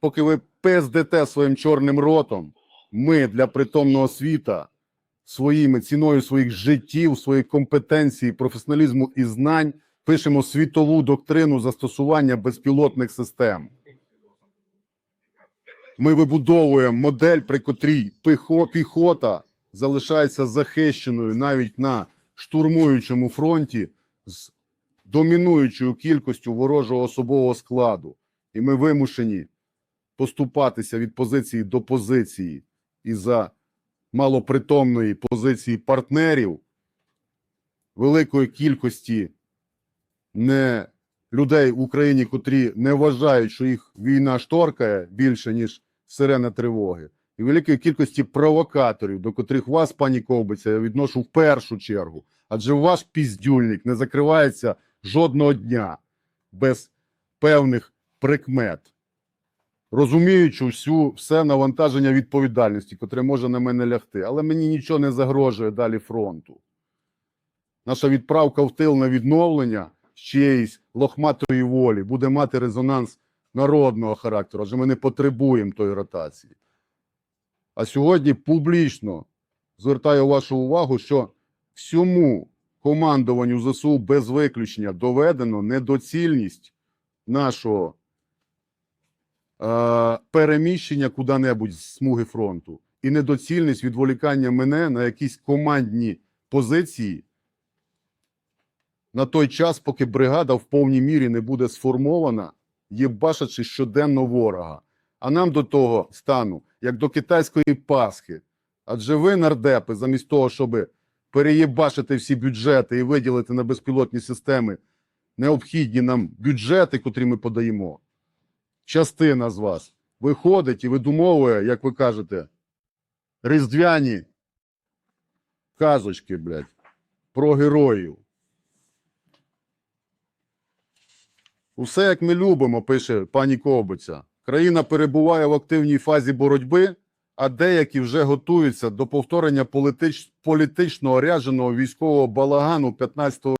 поки ви пиздите своїм чорним ротом, ми для притомного світа своїми ціною своїх життів, своєї компетенції, професіоналізму і знань пишемо світову доктрину застосування безпілотних систем. Ми вибудовуємо модель, при котрій піхота залишається захищеною навіть на штурмуючому фронті з домінуючою кількістю ворожого особового складу. І ми вимушені поступатися від позиції до позиції із-за малопритомної позиції партнерів, великої кількості не людей в Україні, котрі не вважають, що їх війна шторкає більше, ніж сирена тривоги, і великої кількості провокаторів, до котрих вас, пані Ковбиця, я відношу в першу чергу. Адже ваш піздюльник не закривається жодного дня без певних прикмет, розуміючи всю все навантаження відповідальності, котре може на мене лягти. Але мені нічого не загрожує далі фронту. Наша відправка в тил на відновлення з чиєїсь лохматої волі буде мати резонанс народного характеру, адже ми не потребуємо тої ротації. А сьогодні публічно звертаю вашу увагу, що всьому командуванню ЗСУ без виключення доведено недоцільність нашого переміщення куди-небудь з смуги фронту і недоцільність відволікання мене на якісь командні позиції на той час, поки бригада в повній мірі не буде сформована, єбашачи щоденно ворога. А нам до того стану, як до китайської Пасхи. Адже ви, нардепи, замість того, щоб переєбашити всі бюджети і виділити на безпілотні системи необхідні нам бюджети, котрі ми подаємо, частина з вас виходить і видумовує, як ви кажете, різдвяні казочки, блядь, про героїв. Усе як ми любимо, пише пані Ковбиця. Країна перебуває в активній фазі боротьби, а деякі вже готуються до повторення політич... політично рядженого військового балагану 15